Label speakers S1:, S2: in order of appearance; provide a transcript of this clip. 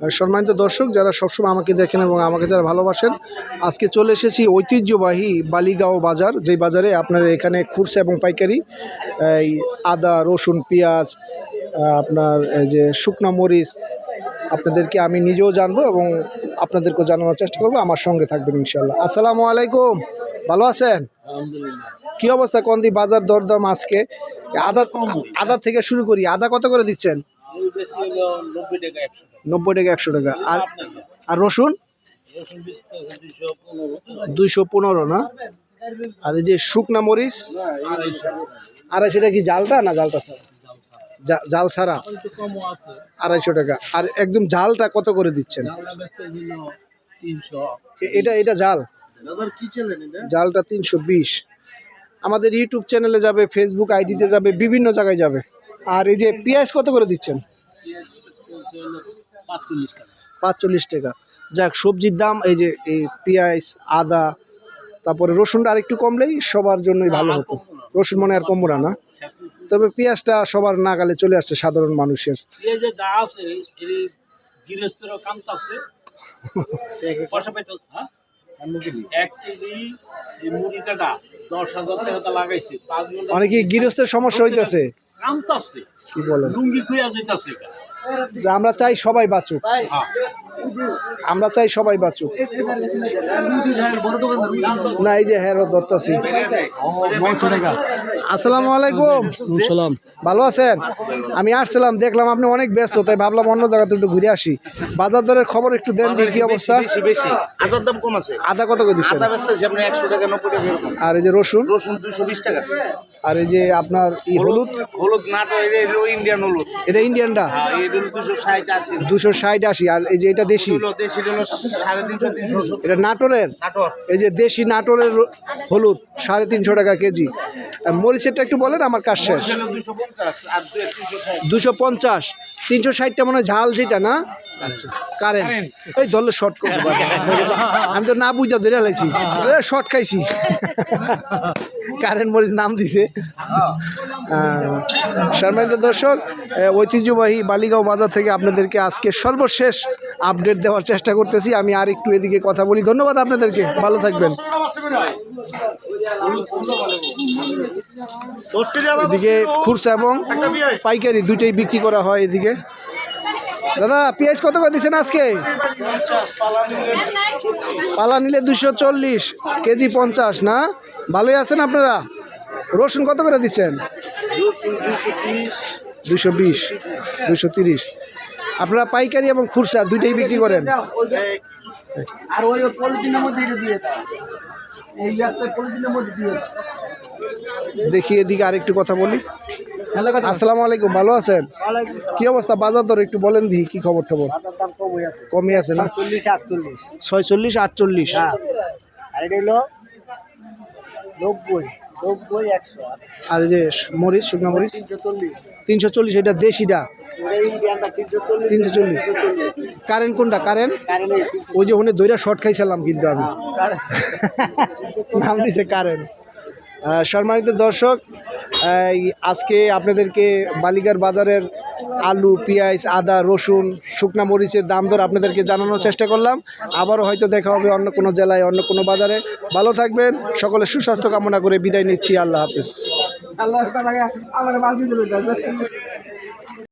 S1: সম্মানিত দর্শক যারা সবসময় আমাকে দেখেন এবং আমাকে যারা ভালোবাসেন আজকে চলে এসেছি ঐতিহ্যবাহী বালিগাঁও বাজার যেই বাজারে আপনার এখানে খুরসা এবং পাইকারি এই আদা রসুন পেঁয়াজ আপনার এই যে শুকনা মরিচ আপনাদেরকে আমি নিজেও জানব এবং আপনাদেরকেও জানানোর চেষ্টা করব। আমার সঙ্গে থাকবেন ইনশাল্লাহ আসসালামু আলাইকুম। ভালো আছেন? কি অবস্থা কন্দি? বাজার দরদাম আজকে? আদা আদা থেকে শুরু করি। আদা কত করে দিচ্ছেন? নব্বই টাকা একশো টাকা। আর আর রসুন? দুইশো পনেরো। না? আর এই যে শুকনা মরিচ? আর সেটা কি জালটা না জালটা ছাড়া? জাল ছাড়া? আড়াইশো টাকা। আর একদম জালটা কত করে দিচ্ছেন? এটা এটা জাল। জালটা তিনশো বিশ। আমাদের ইউটিউব চ্যানেলে যাবে ফেসবুক আইডিতে যাবে বিভিন্ন জায়গায় যাবে। আর এই যে পেঁয়াজ কত করে দিচ্ছেন? পাঁচচল্লিশ টাকা। যাক সবজির দাম এই যে এই পেঁয়াজ আদা তারপরে রসুনটা আর একটু কমলেই সবার জন্যই ভালো হতো। রসুন মনে আর কমবো না তবে পেঁয়াজটা সবার নাগালে চলে আসছে সাধারণ মানুষের।
S2: হ্যাঁ?
S1: অনেকে গৃহস্থের সমস্যা হইতেছে। আমরা চাই সবাই বাঁচুক।
S2: হ্যাঁ।
S1: আমরা চাই সবাই বাঁচুক। না এই যে হ্যাঁ দত্তাছি আসসালামু আলাইকুম।
S3: সালাম
S1: ভালো আছেন? আমি আসছিলাম দেখলাম আপনি অনেক ব্যস্ত তাই ভাবলাম অন্য জায়গাতে একটু ঘুরে আসি। বাজার দরের খবর একটু দেন কি অবস্থা।
S4: বেশি বেশি আদার দাম কম আছে।
S1: আদা কত করে দিচ্ছেন?
S4: এরকম।
S1: আর এই যে রসুন?
S4: রসুন দুশো বিশ টাকা।
S1: আর এই যে আপনার হলুদ
S4: হলুদ? নাটো এটা ইন্ডিয়ান হলুদ।
S1: এটা ইন্ডিয়ানটা
S4: হলো দুশো ষাট আশি।
S1: দুশো ষাট আশি আর এই যে এটা দেশি। এটা নাটোরের? এই যে দেশি নাটোরের হলুদ সাড়ে তিনশো টাকা কেজি। মরিচেরটা একটু বলেন আমার কাজ শেষ।
S4: দুশো পঞ্চাশ তিনশো
S1: ষাটটা মনে হয় ঝাল যেটা না? কারেন্ট। ওই দলে শর্ট করব আমি তো না বুঝা ধরে লাইছি শর্ট খাইছি। কারেন্ট মরিচ নাম দিছে। সম্মানিত দর্শক ঐতিহ্যবাহী বালিগাঁও বাজার থেকে আপনাদেরকে আজকে সর্বশেষ আপডেট দেওয়ার চেষ্টা করতেছি। আমি আর একটু এদিকে কথা বলি। ধন্যবাদ আপনাদেরকে। ভালো থাকবেন। এদিকে খুরসা এবং পাইকারি দুইটাই বিক্রি করা হয় এদিকে। দাদা, পেঁয়াজ কত করে দিচ্ছেন আজকে? পালা নিলে দুশো চল্লিশ, কেজি পঞ্চাশ, না? ভালোই আছেন আপনারা? রসুন কত করে দিচ্ছেন? দুশো বিশ দুশো তিরিশ। আপনারা পাইকারি এবং খুরসা দুইটাই বিক্রি করেন।
S3: আর ওই পলিথিনের মধ্যে এটা দিয়ে এই পলিথিনের মধ্যে দিয়ে
S1: দেখি এদিকে আরেকটু কথা বলি। আসসালামু আলাইকুম ভালো আছেন? কি অবস্থা? বাজার দর একটু বলেন দি কি খবর খবর
S3: দাম কম আছে।
S1: না?
S3: চল্লিশ আটচল্লিশ।
S1: ছয়চল্লিশ আটচল্লিশ।
S3: হ্যাঁ। আর
S1: যে মরিচ শুকনো মরিচ?
S3: তিনশো চল্লিশ
S1: এটা দেশিটা?
S3: তিনশো চল্লিশ।
S1: কারেন্ট কোনটা? কারেন্ট? ওই যে ওখানে দইরা শর্ট খাইছিলাম কিন্তু আমি। নাম দিছে কারেন্ট। সম্মানিত দর্শক এই আজকে আপনাদেরকে বালিগার বাজারের আলু পেঁয়াজ আদা রসুন শুকনা মরিচের দাম দর আপনাদেরকে জানানোর চেষ্টা করলাম। আবারও হয়তো দেখা হবে অন্য কোনো জেলায় অন্য কোনো বাজারে। ভালো থাকবেন সকলে সুস্বাস্থ্য কামনা করে বিদায় নিচ্ছি। আল্লাহ হাফিজ।
S3: আল্লাহ